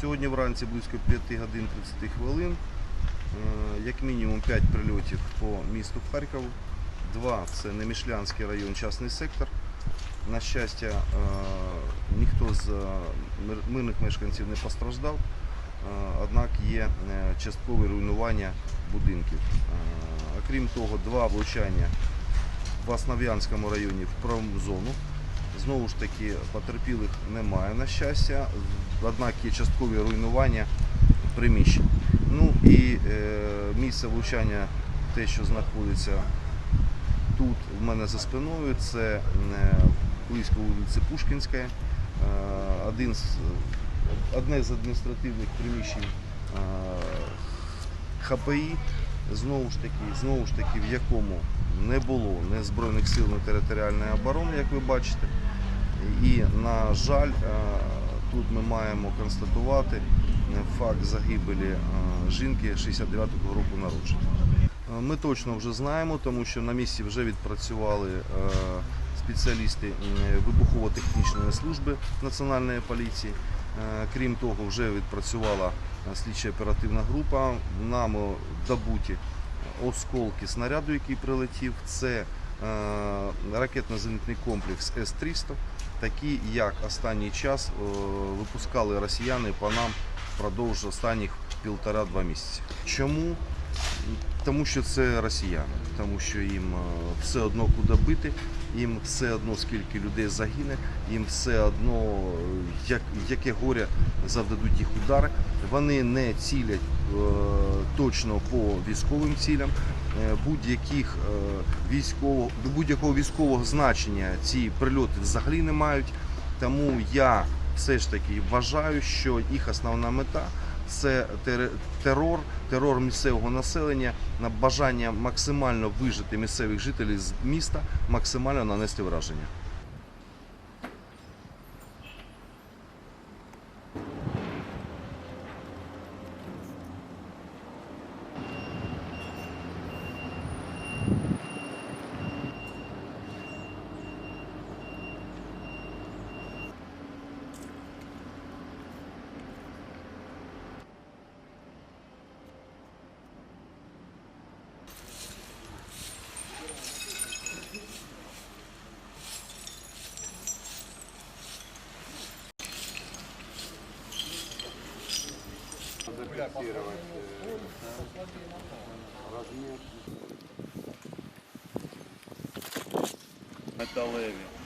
Сьогодні вранці близько 5 годин 30 хвилин. Е, Як мінімум 5 прильотів по місту Харкову. Два це Немішлянський район, частний сектор. На щастя, е, ніхто з е, мирних мешканців не постраждав, однак є часткове руйнування будинків. Окрім того, два влучання в Основ'янському районі в промзону. Знову ж таки, потерпілих немає, на щастя, однак є часткові руйнування приміщень. Ну і е, місце влучання, те, що знаходиться тут в мене за спиною, це е, близько вулиці Пушкінська, е, один з, одне з адміністративних приміщень е, ХПІ, знову ж таки, знову ж таки, в якому не було ні Збройних сил, ні територіальної оборони, як ви бачите. І, на жаль, е, тут ми маємо констатувати е, факт загибелі е, жінки 69-го року народження. Ми точно вже знаємо, тому що на місці вже відпрацювали спеціалісти вибухово-технічної служби Національної поліції. Крім того, вже відпрацювала слідча оперативна група. Нами добуті осколки снаряду, який прилетів. Це ракетно-зенітний комплекс С-300, такий, як останній час е, випускали росіяни по нам впродовж останніх півтора-два місяці. Чому? Тому що це росіяни, тому що їм е, все одно куди бити, їм все одно скільки людей загине, їм все одно е, як, яке горе завдадуть їх удари. Вони не цілять е, точно по військовим цілям. Е, будь-яких е, військового будь-якого військового значення ці прильоти взагалі не мають. Тому я все ж таки вважаю, що їх основна мета це тер- терор, терор місцевого населення на бажання максимально вижити місцевих жителів з міста, максимально нанести враження. Зафиксировать э, размер. металеві.